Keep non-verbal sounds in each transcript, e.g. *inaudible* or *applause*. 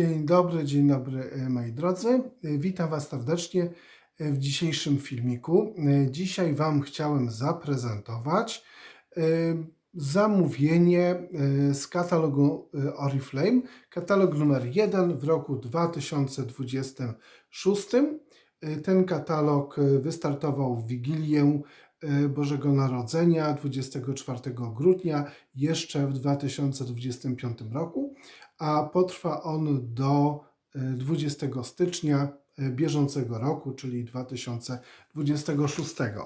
Dzień dobry, dzień dobry e, moi drodzy. E, Witam Was serdecznie e, w dzisiejszym filmiku. Dzisiaj Wam chciałem zaprezentować zamówienie z katalogu Oriflame, katalog numer 1 w roku 2026. E, Ten katalog wystartował w Wigilię Bożego Narodzenia 24 grudnia jeszcze w 2025 roku a potrwa on do e, 20 stycznia e, bieżącego roku, czyli 2026. E,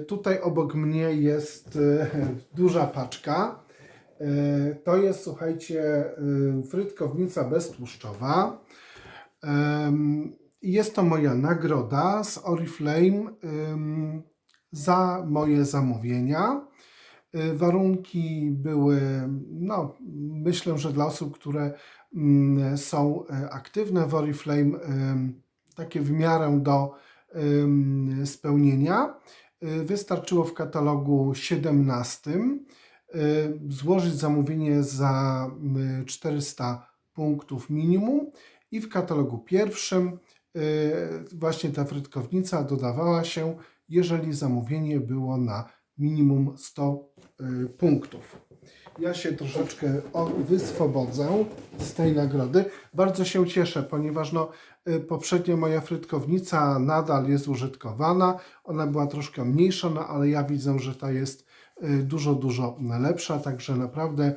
Tutaj obok mnie jest e, duża paczka. E, To jest, słuchajcie, e, frytkownica beztłuszczowa. Jest to moja nagroda z Oriflame za moje zamówienia. Y, Warunki były, no, myślę, że dla osób, które mm, są e, aktywne w Oriflame, takie w miarę do spełnienia. Y, Wystarczyło w katalogu 17 y, złożyć zamówienie za y, 400 punktów minimum i w katalogu pierwszym właśnie ta frytkownica dodawała się, jeżeli zamówienie było na minimum 100 y, punktów. Ja się troszeczkę wyswobodzę z tej nagrody. Bardzo się cieszę, ponieważ no, y, poprzednio moja frytkownica nadal jest użytkowana. Ona była troszkę mniejsza, no, ale ja widzę, że ta jest y, dużo, dużo lepsza. Także naprawdę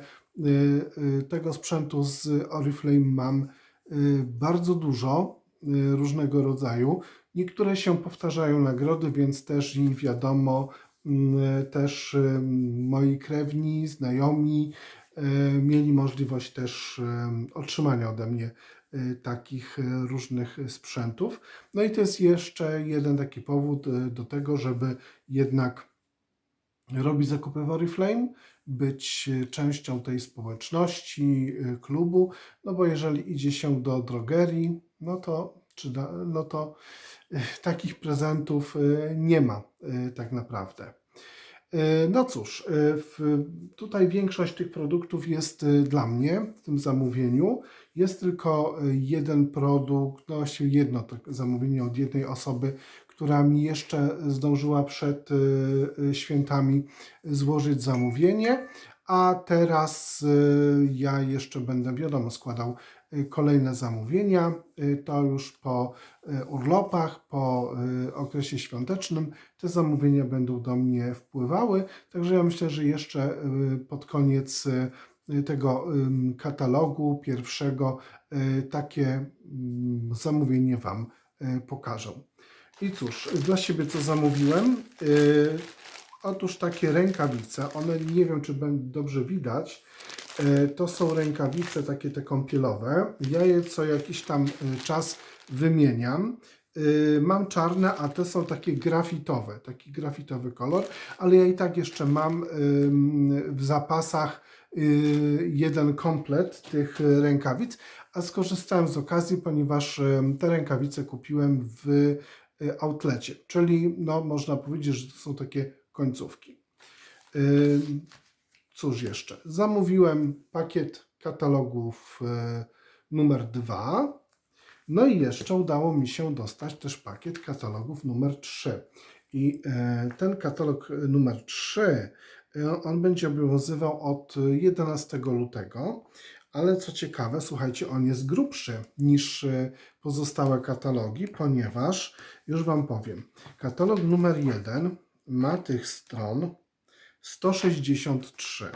tego sprzętu z Oriflame mam bardzo dużo różnego rodzaju. Niektóre się powtarzają nagrody, więc też i wiadomo, też y, moi krewni, znajomi y, mieli możliwość też otrzymania ode mnie y, takich y, różnych sprzętów. No i to jest jeszcze jeden taki powód do tego, żeby jednak robić zakupy w Oriflame, być częścią tej społeczności, klubu, no bo jeżeli idzie się do drogerii, no to, czy da, no to *laughs* takich prezentów y, nie ma y, tak naprawdę. Y, No cóż, tutaj większość tych produktów jest dla mnie w tym zamówieniu. Jest tylko jeden produkt, no właściwie jedno to zamówienie od jednej osoby, która mi jeszcze zdążyła przed świętami złożyć zamówienie, a teraz ja jeszcze będę, wiadomo, składał kolejne zamówienia. Y, To już po y, urlopach, po y, okresie świątecznym te zamówienia będą do mnie wpływały. Także ja myślę, że jeszcze y, pod koniec y, tego katalogu pierwszego y, takie mm, zamówienie Wam y, pokażę. I cóż, dla siebie co zamówiłem? Y, Otóż takie rękawice, one nie wiem, czy będzie dobrze widać. Y, To są rękawice takie te kąpielowe. Ja je co jakiś tam y, czas wymieniam. Y, Mam czarne, a te są takie grafitowe, taki grafitowy kolor, ale ja i tak jeszcze mam w zapasach y, jeden komplet tych rękawic, a skorzystałem z okazji, ponieważ te rękawice kupiłem w y, outlecie, czyli no, można powiedzieć, że to są takie końcówki. Cóż jeszcze? Zamówiłem pakiet katalogów y, numer 2. No i jeszcze udało mi się dostać też pakiet katalogów numer 3. I e, ten katalog e, numer 3, e, on będzie obowiązywał od 11 lutego, ale co ciekawe, słuchajcie, on jest grubszy niż e, pozostałe katalogi, ponieważ, już Wam powiem, katalog numer 1 ma tych stron 163.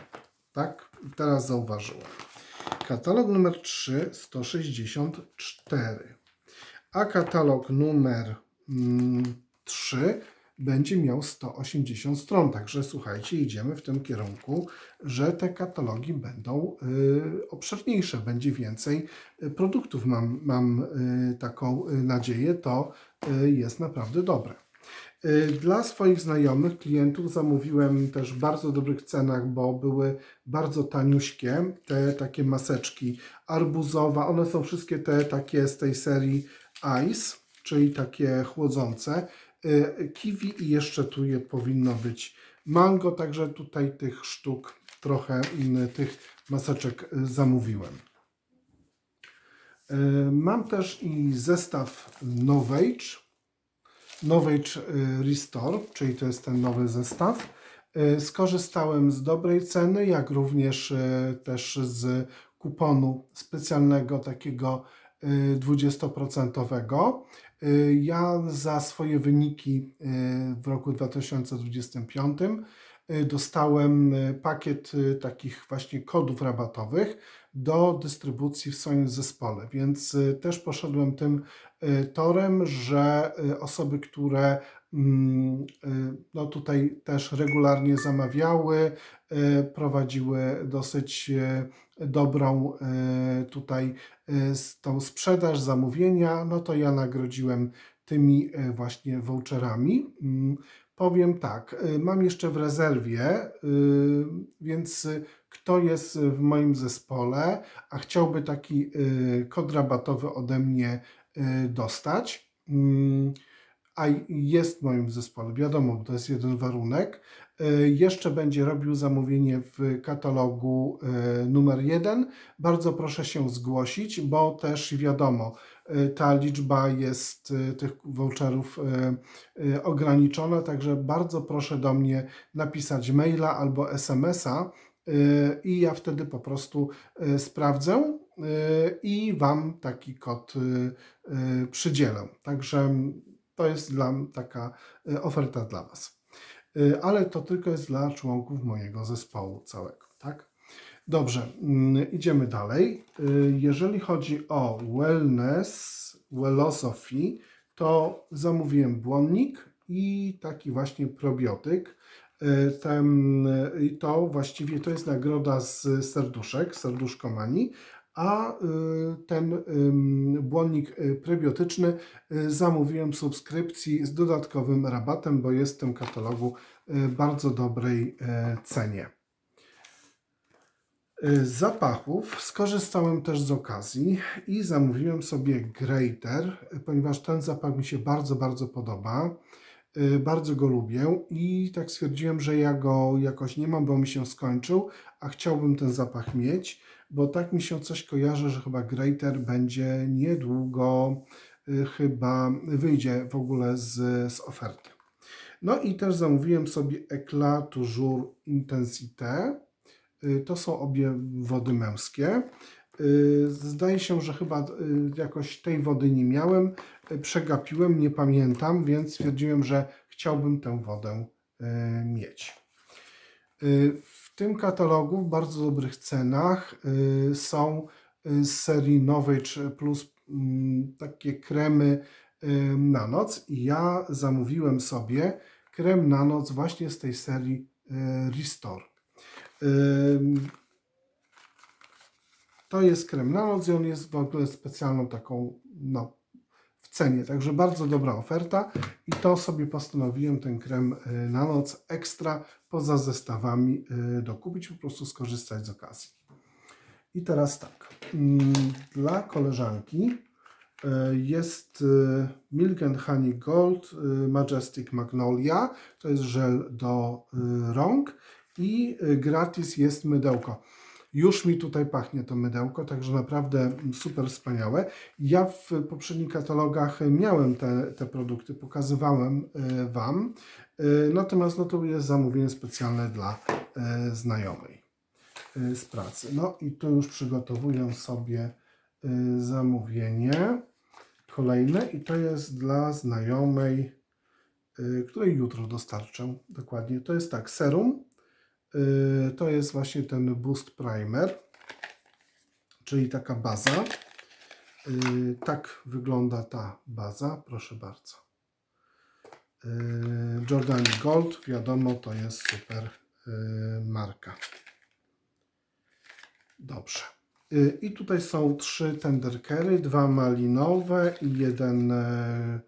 Tak, teraz zauważyłem. Katalog numer 3 164. A katalog numer mm, 3 będzie miał 180 stron. Także słuchajcie, idziemy w tym kierunku, że te katalogi będą y, obszerniejsze, będzie więcej y, produktów. Mam, mam y, taką y, nadzieję, to y, jest naprawdę dobre. Y, Dla swoich znajomych, klientów zamówiłem też w bardzo dobrych cenach, bo były bardzo taniuśkie te takie maseczki arbuzowa. One są wszystkie te takie z tej serii Ice, czyli takie chłodzące. Y, Kiwi i jeszcze tu je powinno być mango, także tutaj tych sztuk trochę tych maseczek y, zamówiłem. Mam też i zestaw Novage, Novage e, Restore, czyli to jest ten nowy zestaw. E, Skorzystałem z dobrej ceny, jak również e, też z kuponu specjalnego takiego e, 20%. E, Ja za swoje wyniki w roku 2025 e, dostałem pakiet takich właśnie kodów rabatowych do dystrybucji w swoim zespole, więc też poszedłem tym torem, że e, osoby, które mm, e, no tutaj też regularnie zamawiały, prowadziły dosyć dobrą tutaj tą sprzedaż, zamówienia, no to ja nagrodziłem tymi właśnie voucherami. Mm, Powiem tak, mam jeszcze w rezerwie, więc kto jest w moim zespole, a chciałby taki kod rabatowy ode mnie dostać, mm, a jest moim zespole, wiadomo, to jest jeden warunek, e, jeszcze będzie robił zamówienie w katalogu e, numer jeden, bardzo proszę się zgłosić, bo też wiadomo, ta liczba jest tych voucherów ograniczona, także bardzo proszę do mnie napisać maila albo SMS-a i ja wtedy po prostu sprawdzę i Wam taki kod e, e, przydzielę. Także to jest dla taka oferta dla Was. Ale to tylko jest dla członków mojego zespołu całego, tak? Dobrze, mm, idziemy dalej. Y, Jeżeli chodzi o wellness, wellosophy, to zamówiłem błonnik i taki właśnie probiotyk. Y, Ten, y, to właściwie to jest nagroda z serduszek, serduszko mani, a y, ten błonnik y, prebiotyczny y, zamówiłem w subskrypcji z dodatkowym rabatem, bo jest w tym katalogu bardzo dobrej cenie. Z zapachów skorzystałem też z okazji i zamówiłem sobie Greater, ponieważ ten zapach mi się bardzo, bardzo podoba. Bardzo go lubię i tak stwierdziłem, że ja go jakoś nie mam, bo mi się skończył, a chciałbym ten zapach mieć, bo tak mi się coś kojarzy, że chyba Greater będzie niedługo, y, chyba wyjdzie w ogóle z, z oferty. No i też zamówiłem sobie Eclat Toujours Intensité. Y, To są obie wody męskie. Y, Zdaje się, że chyba jakoś tej wody nie miałem, przegapiłem, nie pamiętam, więc stwierdziłem, że chciałbym tę wodę mieć. W tym katalogu w bardzo dobrych cenach y, są y, z serii Novage Plus mm, takie kremy y, na noc i ja zamówiłem sobie krem na noc właśnie z tej serii Restore. To jest krem na noc i on jest w ogóle specjalną taką, no, cenie, także bardzo dobra oferta i to sobie postanowiłem ten krem y, na noc ekstra poza zestawami y, dokupić, po prostu skorzystać z okazji. I teraz tak, mm, dla koleżanki y, jest Milk and Honey Gold Majestic Magnolia, to jest żel do rąk i gratis jest mydełko. Już mi tutaj pachnie to mydełko, także naprawdę super wspaniałe. Ja w poprzednich katalogach miałem te, te produkty, pokazywałem y, Wam, y, natomiast no to jest zamówienie specjalne dla y, znajomej z pracy. No i tu już przygotowuję sobie zamówienie kolejne i to jest dla znajomej, której jutro dostarczę. Dokładnie. To jest tak, serum. Y, To jest właśnie ten Boost Primer, czyli taka baza. Y, Tak wygląda ta baza, proszę bardzo. Y, Jordani Gold, wiadomo, to jest super marka. Dobrze. I tutaj są trzy tenderkery, dwa malinowe i jeden e,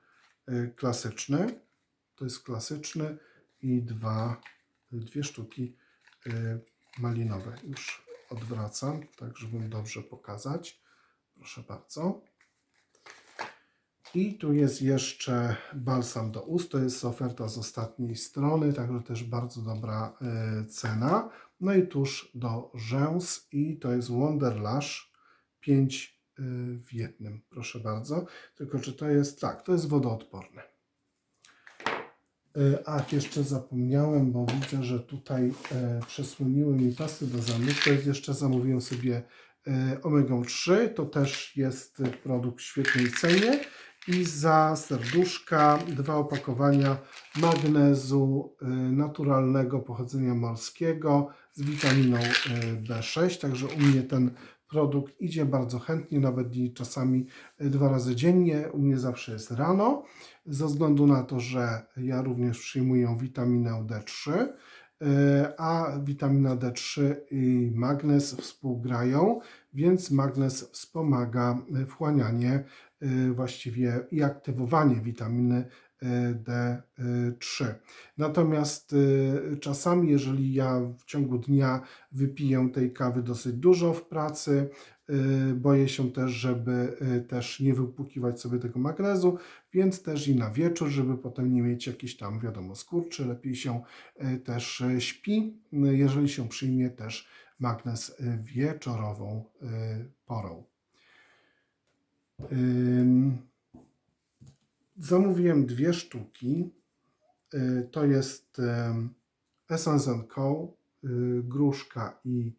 e, klasyczny. To jest klasyczny i dwa, dwie sztuki malinowe. Już odwracam, tak żeby dobrze pokazać. Proszę bardzo. I tu jest jeszcze balsam do ust. To jest oferta z ostatniej strony, także też bardzo dobra e, cena. No i tusz do rzęs i to jest Wonderlash 5 w jednym, proszę bardzo. Tylko czy to jest, tak, to jest wodoodporne. E, Ach, jeszcze zapomniałem, bo widzę, że tutaj e, przesłoniły mi pasy do jest jeszcze zamówiłem sobie e, Omega 3. To też jest produkt w świetnej cenie. I za serduszka dwa opakowania magnezu naturalnego pochodzenia morskiego z witaminą e, B6. Także u mnie ten produkt idzie bardzo chętnie, nawet czasami e, dwa razy dziennie. U mnie zawsze jest rano ze względu na to, że ja również przyjmuję witaminę D3, e, a witamina D3 i magnez współgrają, więc magnez wspomaga e, wchłanianie właściwie i aktywowanie witaminy D3. Natomiast e, czasami, jeżeli ja w ciągu dnia wypiję tej kawy dosyć dużo w pracy, e, boję się też, żeby też nie wypłukiwać sobie tego magnezu, więc też i na wieczór, żeby potem nie mieć jakiś tam, wiadomo, skurczy, lepiej się też śpi, e, jeżeli się przyjmie też magnez wieczorową porą. Zamówiłem dwie sztuki. Y, To jest em, Essence Co, y, gruszka i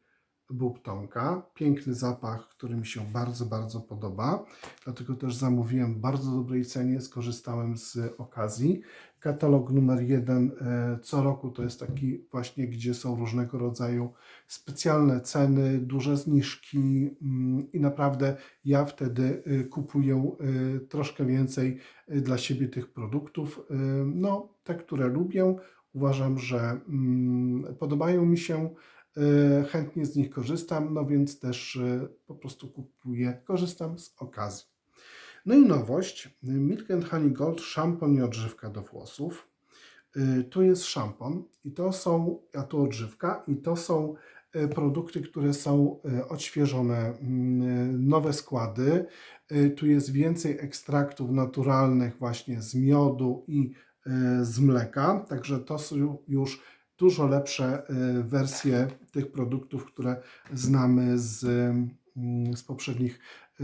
bubtonka. Piękny zapach, który mi się bardzo, bardzo podoba. Dlatego też zamówiłem w bardzo dobrej cenie, skorzystałem z okazji. Katalog numer jeden e, co roku to jest taki właśnie, gdzie są różnego rodzaju specjalne ceny, duże zniżki mm, i naprawdę ja wtedy y, kupuję y, troszkę więcej y, dla siebie tych produktów. No, te, które lubię, uważam, że mm, podobają mi się. Chętnie z nich korzystam, no więc też po prostu kupuję, korzystam z okazji. No i nowość, Milk and Honey Gold, szampon i odżywka do włosów. Y, Tu jest szampon i to są, a tu odżywka i to są y, produkty, które są y, odświeżone, mm, nowe składy. Tu jest więcej ekstraktów naturalnych właśnie z miodu i z mleka, także to są już dużo lepsze wersje tych produktów, które znamy z, z poprzednich y,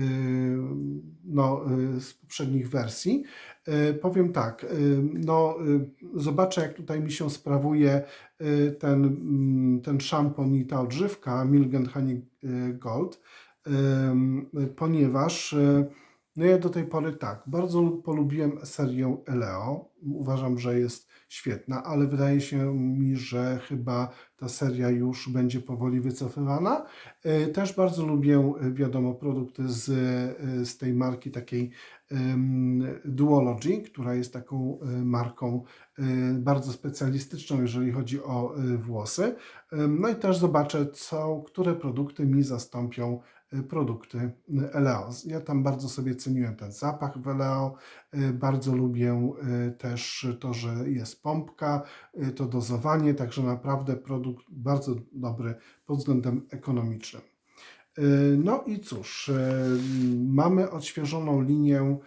no, y, z poprzednich wersji. Y, Powiem tak, no, zobaczę jak tutaj mi się sprawuje ten, mm, ten szampon i ta odżywka Milk and Honey Gold, ponieważ no ja do tej pory tak, bardzo polubiłem serię Eleo. Uważam, że jest świetna, ale wydaje się mi, że chyba ta seria już będzie powoli wycofywana. Y, Też bardzo lubię, y, wiadomo, produkty z, y, z tej marki takiej Duology, która jest taką marką bardzo specjalistyczną, jeżeli chodzi o włosy. No i też zobaczę, co, które produkty mi zastąpią produkty y, Eleo. Ja tam bardzo sobie ceniłem ten zapach w Eleo. Y, Bardzo lubię y, też to, że jest pompka, y, to dozowanie, także naprawdę produkt bardzo dobry pod względem ekonomicznym. Y, No i cóż, y, mamy odświeżoną linię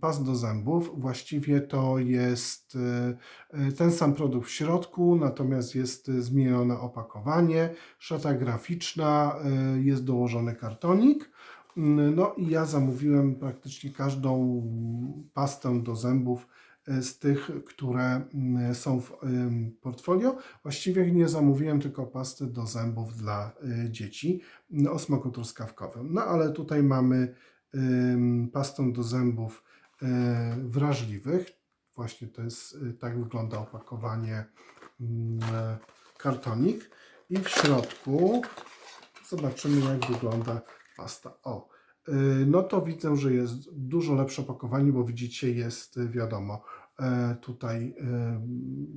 pas do zębów. Właściwie to jest y, y, ten sam produkt w środku, natomiast jest y, zmienione opakowanie, szata graficzna, jest dołożony kartonik. Mm, No i ja zamówiłem praktycznie każdą pastę do zębów z tych, które są w portfolio. Właściwie nie zamówiłem tylko pasty do zębów dla dzieci o smaku truskawkowym. No ale tutaj mamy ym, pastę do zębów wrażliwych. Właśnie to jest, y, tak wygląda opakowanie mm, e, kartonik. I w środku zobaczymy jak wygląda pasta. O, y, no to widzę, że jest dużo lepsze opakowanie, bo widzicie jest y, wiadomo, e, tutaj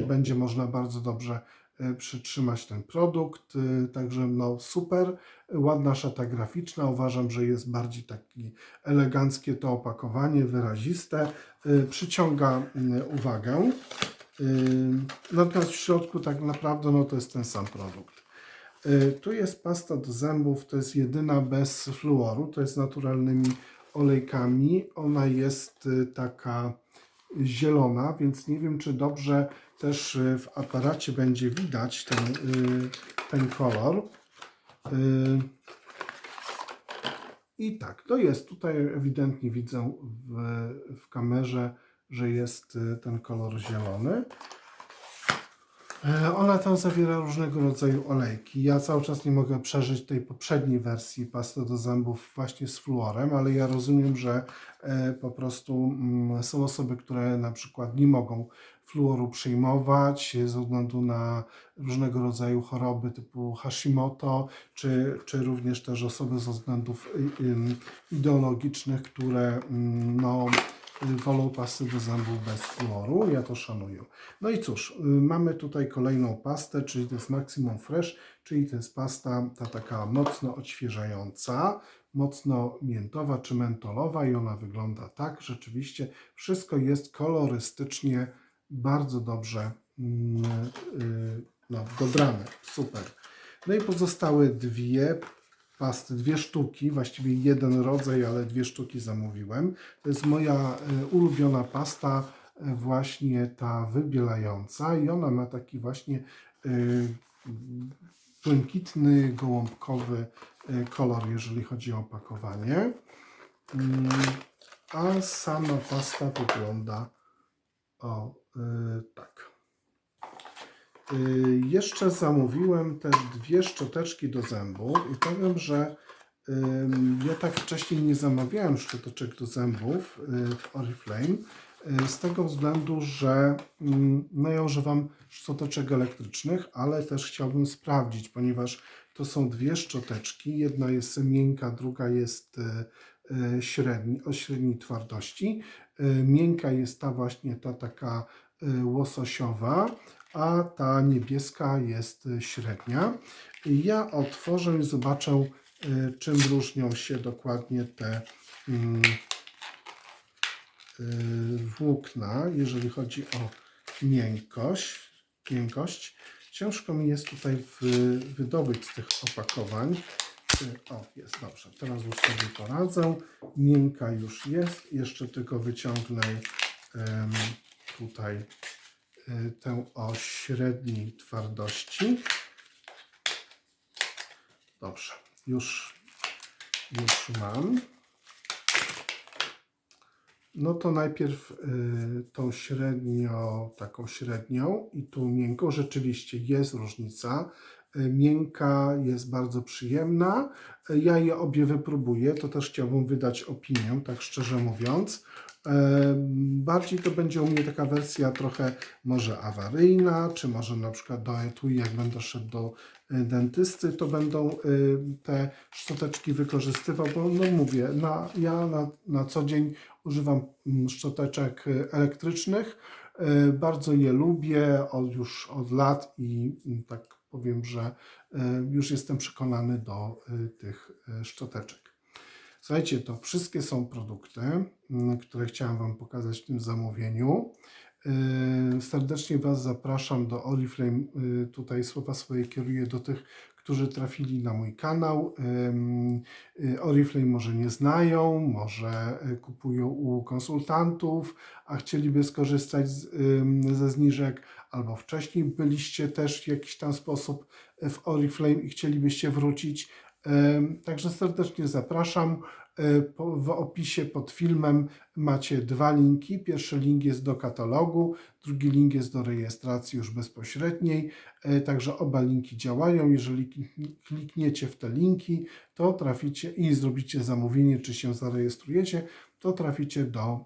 będzie można bardzo dobrze przytrzymać ten produkt, y, także no super, ładna szata graficzna, uważam, że jest bardziej taki eleganckie to opakowanie, wyraziste, y, przyciąga y, uwagę. Natomiast w środku tak naprawdę no to jest ten sam produkt. Tu jest pasta do zębów, to jest jedyna bez fluoru, to jest naturalnymi olejkami. Ona jest taka zielona, więc nie wiem, czy dobrze też y, w aparacie będzie widać ten, y, ten kolor. Y, I tak, to jest tutaj ewidentnie widzę w, w kamerze, że jest ten kolor zielony. E, Ona tam zawiera różnego rodzaju olejki. Ja cały czas nie mogę przeżyć tej poprzedniej wersji pasty do zębów właśnie z fluorem, ale ja rozumiem, że e, po prostu mm, są osoby, które na przykład nie mogą fluoru przyjmować ze względu na różnego rodzaju choroby typu Hashimoto, czy, czy również też osoby ze względów y, ideologicznych, które mm, no, wolą pasty do zębów bez fluoru. Ja to szanuję. No i cóż, y, mamy tutaj kolejną pastę, czyli to jest Maximum Fresh, czyli to jest pasta ta taka mocno odświeżająca, mocno miętowa czy mentolowa i ona wygląda tak. Rzeczywiście wszystko jest kolorystycznie bardzo dobrze mm, y, no, dobrane. Super. No i pozostały dwie pasty, dwie sztuki, właściwie jeden rodzaj, ale dwie sztuki zamówiłem. To jest moja y, ulubiona pasta, y, właśnie ta wybielająca i ona ma taki właśnie y, błękitny, gołąbkowy kolor, jeżeli chodzi o opakowanie. Mm, A sama pasta wygląda o tak. Y, Jeszcze zamówiłem te dwie szczoteczki do zębów i powiem, że ja tak wcześniej nie zamawiałem szczoteczek do zębów y, w Oriflame y, z tego względu, że ym, no ja używam szczoteczek elektrycznych, ale też chciałbym sprawdzić, ponieważ to są dwie szczoteczki. Jedna jest miękka, druga jest średni, o średniej twardości. Miękka jest ta właśnie ta taka łososiowa, a ta niebieska jest y, średnia. Ja otworzę i zobaczę, y, czym różnią się dokładnie te mm, y, włókna, jeżeli chodzi o miękkość. miękkość. Ciężko mi jest tutaj wy, wydobyć z tych opakowań. O, jest dobrze. Teraz już sobie poradzę. Miękka już jest. Jeszcze tylko wyciągnę tutaj tę o średniej twardości. Dobrze, już, już mam. No to najpierw y, tą średnio, taką średnią i tu miękką. Rzeczywiście jest różnica. Y, Miękka jest bardzo przyjemna. Y, Ja je obie wypróbuję. To też chciałbym wydać opinię, tak szczerze mówiąc. Bardziej to będzie u mnie taka wersja trochę może awaryjna, czy może na przykład do etui, jak będę szedł do y, dentysty, to będą y, te szczoteczki wykorzystywał, bo no mówię, na, ja na, na co dzień używam mm, szczoteczek y, elektrycznych. Bardzo je lubię od, już od lat i mm, tak powiem, że już jestem przekonany do tych szczoteczek. Słuchajcie, to wszystkie są produkty, mm, które chciałem Wam pokazać w tym zamówieniu. Yy, Serdecznie Was zapraszam do Oriflame. Yy, Tutaj słowa swoje kieruję do tych, którzy trafili na mój kanał. Yy, Oriflame może nie znają, może kupują u konsultantów, a chcieliby skorzystać z, ze zniżek, albo wcześniej byliście też w jakiś tam sposób w Oriflame i chcielibyście wrócić. Także serdecznie zapraszam. E, W opisie pod filmem macie dwa linki. Pierwszy link jest do katalogu, drugi link jest do rejestracji już bezpośredniej. E, Także oba linki działają. Jeżeli klik- klikniecie w te linki, to traficie i zrobicie zamówienie, czy się zarejestrujecie, to traficie do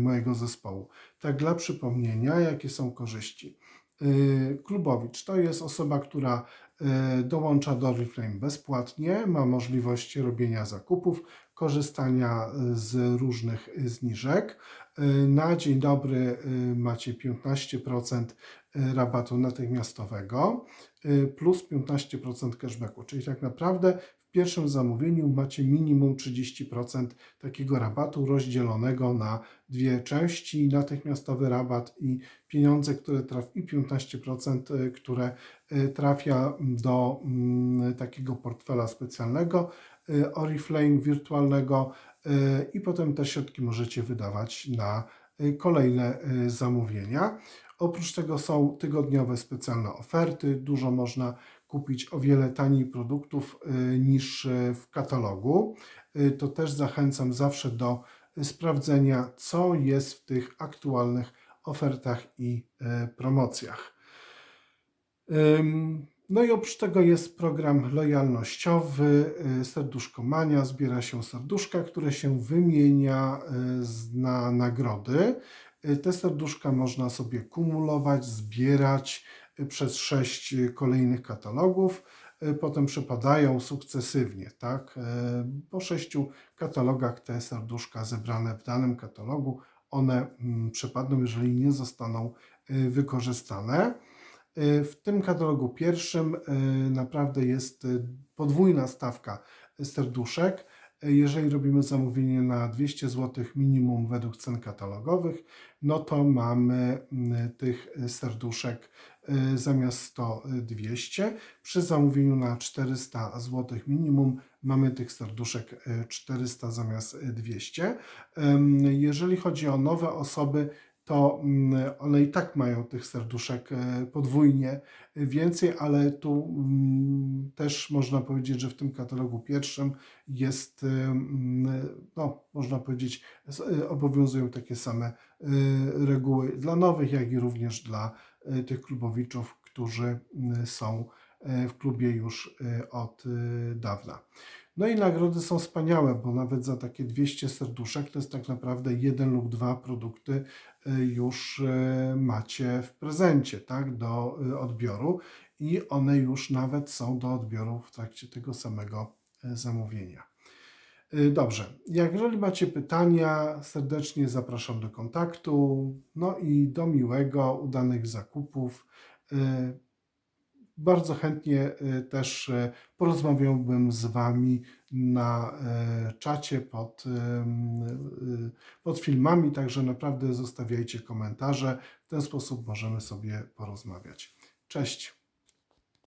mojego zespołu. Tak dla przypomnienia, jakie są korzyści. Y, Klubowicz to jest osoba, która dołącza do Reflame bezpłatnie, ma możliwość robienia zakupów, korzystania y, z różnych y, zniżek. Y, Na dzień dobry y, macie 15% rabatu natychmiastowego y, plus 15% cashbacku, czyli tak naprawdę w pierwszym zamówieniu macie minimum 30% takiego rabatu rozdzielonego na dwie części, natychmiastowy rabat i pieniądze, które traf i 15%, y, które y, trafia do mm, takiego portfela specjalnego y, Oriflame wirtualnego y, i potem te środki możecie wydawać na y, kolejne y, zamówienia. Oprócz tego są tygodniowe specjalne oferty, dużo można kupić o wiele taniej produktów y, niż y, w katalogu. y, to też zachęcam zawsze do sprawdzenia, co jest w tych aktualnych ofertach i y, promocjach. No i oprócz tego jest program lojalnościowy y, Serduszko Mania. Zbiera się serduszka, które się wymienia y, na nagrody. Y, Te serduszka można sobie kumulować, zbierać przez sześć kolejnych katalogów. Potem przepadają sukcesywnie, tak? Po sześciu katalogach te serduszka zebrane w danym katalogu, one mm, przepadną, jeżeli nie zostaną wykorzystane. Y, W tym katalogu pierwszym y, naprawdę jest y, podwójna stawka serduszek. Jeżeli robimy zamówienie na 200 zł minimum według cen katalogowych, no to mamy mm, tych serduszek zamiast 100 y, 200. Przy zamówieniu na 400 zł minimum mamy tych serduszek y, 400 zamiast y, 200. Ym, Jeżeli chodzi o nowe osoby, to mm, one i tak mają tych serduszek e, podwójnie więcej, ale tu mm, też można powiedzieć, że w tym katalogu pierwszym jest, e, mm, no, można powiedzieć, e, obowiązują takie same e, reguły dla nowych, jak i również dla e, tych klubowiczów, którzy są e, w klubie już e, od e, dawna. No i nagrody są wspaniałe, bo nawet za takie 200 serduszek to jest tak naprawdę jeden lub dwa produkty y, już y, macie w prezencie, tak, do y, odbioru i one już nawet są do odbioru w trakcie tego samego zamówienia. Dobrze, jeżeli macie pytania, serdecznie zapraszam do kontaktu. No i do miłego, udanych zakupów. Bardzo chętnie y, też y, porozmawiałbym z Wami na e, czacie pod, pod filmami, także naprawdę zostawiajcie komentarze. W ten sposób możemy sobie porozmawiać. Cześć.